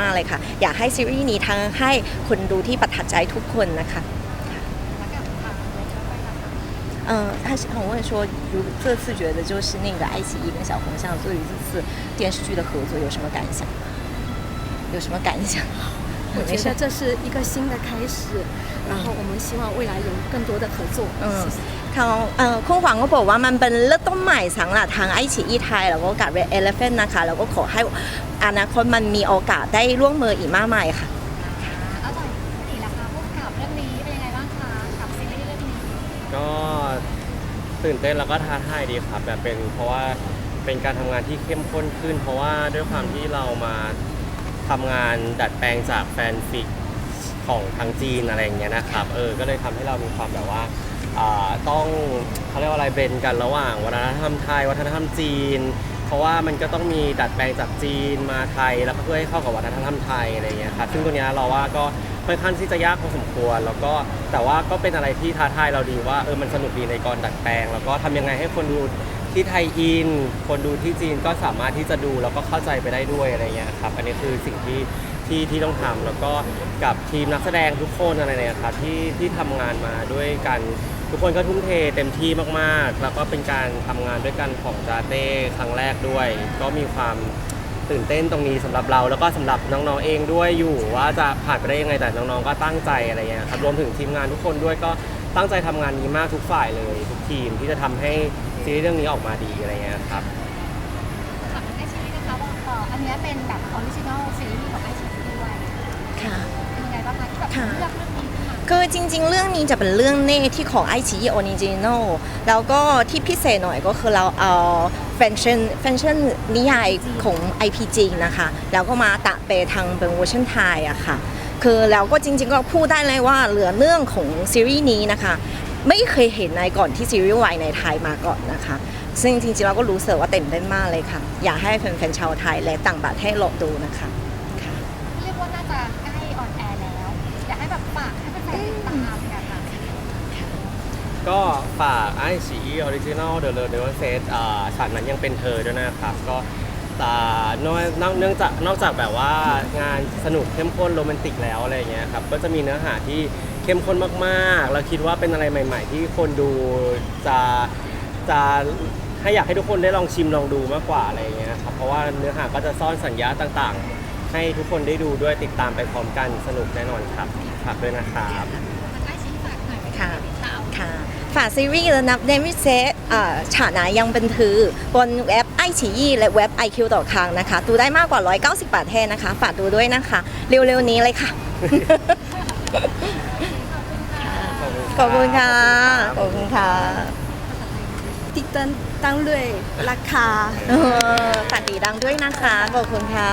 มากเลยค่ะ อยากให้ซีรีส์นี้ทั้งให้คนดูที่ประทับใจทุกคนนะคะ แล้วกับทางเลยเข้าไปนะคะ 嗯，他是很问说，如这次觉得就是那个爱奇艺跟小红巷对于这次电视剧的合作有什么感想吗？有什么感想？ 我觉得这是一个新的开始，然后我们希望未来有更多的合作。嗯，ทางเอ่อคุณหวังก็บอกว่ามันเป็นเรื่มต้นใหม่สำหรับทางไอชีอีไทยแล้วก็กับเรดเอเลฟเฟนนะคะแล้วก็ขอให้อนาคตมันมีโอกาสได้ร่วมมืออีกมากมายค่ะ แล้วจากนี่ล่ะคะพวกกับเรื่องนี้เป็นยังไงบ้างคะกับซีรีส์เรื่องนี้ก็ตื่นเต้นแล้วก็ท้าทายดีครับแบบเป็นเพราะว่าเป็นการทำงานที่เข้มข้นขึ้น เพราะว่าด้วยความที่เรามา ทำงานดัดแปลงจากแฟนฟิกของทางจีนอะไรอย่างเงี้ยนะครับ เออ ก็เลยทำให้เรามีความแบบว่าอ่าต้องเขาเรียกว่าอะไรเบนกันระหว่างวัฒนธรรมไทย วัฒนธรรมจีน เพราะว่ามันก็ต้องมีดัดแปลงจากจีนมาไทย แล้วก็เพื่อให้เข้ากับวัฒนธรรมไทยอะไรอย่างเงี้ยครับ ซึ่งตัวเนี้ยเราว่าก็ค่อนข้างที่จะยากพอสมควร แล้วก็แต่ว่าก็เป็นอะไรที่ท้าทายเราดีว่าเออมันสนุกดีในการดัดแปลง แล้วก็ทำยังไงให้คนดู ที่ไทยอิน คนดูที่จีนก็สามารถที่จะดูแล้วก็เข้าใจไปได้ด้วยอะไรเงี้ยครับ อันนี้คือสิ่งที่ที่ที่ต้องทำแล้วก็กับทีมนักแสดงทุกคนอะไรเนี่ยครับที่ที่ทำงานมาด้วยกันทุกคนก็ทุ่มเทเต็มที่มากๆ แล้วก็เป็นการทำงานด้วยกันของจาเต้ครั้งแรกด้วย ก็มีความตื่นเต้นตรงนี้สำหรับเรา แล้วก็สำหรับน้องๆเองด้วยอยู่ว่าจะผ่านไปได้ยังไงแต่น้องๆก็ตั้งใจอะไรเงี้ยครับรวมถึงทีมงานทุกคนด้วยก็ ตั้งใจทำงานนี้มากทุกฝ่ายเลยทุกทีมที่จะทำให้ซีรีส์เรื่องนี้ออกมาดีอะไรเงี้ยครับถามถึงไอชีวิตนะคะว่าเอ่ออันเนี้ยเป็นแบบออริจินอลซีรีส์ของไอชีวิตด้วยค่ะ เป็นยังไงบ้างคะที่แบบค่ะ เลือกเรื่องนี้ขึ้นมาคือจริง ๆ เรื่องนี้จะเป็นเรื่องเน่ที่ของไอชีออริจินอลแล้วก็ที่พิเศษหน่อยก็คือเราเอาแฟชั่นแฟชั่นนิยายของ IPG นะคะ แล้วก็มาตะเปทางเป็นเวอร์ชันไทยอะค่ะ คือแล้วก็จริงๆก็พูดได้เลยว่าเหลือเรื่องของซีรีส์นี้นะคะ ไม่เคยเห็นในก่อนที่ซีรีส์วายในไทยมาก่อนนะคะ ซึ่งจริงๆเราก็รู้สึกว่าเต็มเต้นมากเลยค่ะ อยากให้แฟนๆชาวไทยและต่างประเทศรอดูนะคะค่ะเรียกว่าน่าจะใกล้ออนแอร์แล้ว อยากให้แบบฝากให้แฟนๆติดตามกันค่ะก็ฝากไอชีออริจินอลเดอะเดอะเฟสฉากนั้นยังเป็นเธอด้วยนะครับก็อ่านอกนอกเนื่องจากนอกจากแบบว่างานสนุกเข้มข้นโรแมนติกแล้วอะไรเงี้ยครับก็จะมีเนื้อหาที่เข้มข้นมากๆแล้วคิดว่าเป็นอะไรใหม่ ๆ ที่คนดูจะจะให้อยากให้ทุกคนได้ลองชิมลองดูมากกว่าอะไรเงี้ยครับเพราะว่าเนื้อหาก็จะซ่อนสัญญาต่างๆ ให้ทุกคนได้ดูด้วยติดตามไปพร้อมกันสนุกแน่นอนครับฝากด้วยนะครับ ค่ะฝากซีรีส์และนับเดมิเซตฉานะยังเป็นถือบนเว็บไอฉียี่และเว็บ IQ ต่อครั้งนะคะ ดูได้มากกว่า 190 บาทแทนนะคะ ฝากดูด้วยนะคะ เร็วๆนี้เลยค่ะ ขอบคุณค่ะ ขอบคุณค่ะติดตั้งตั้งเลยราคาเออฝากดีดังด้วยนะคะ ขอบคุณค่ะ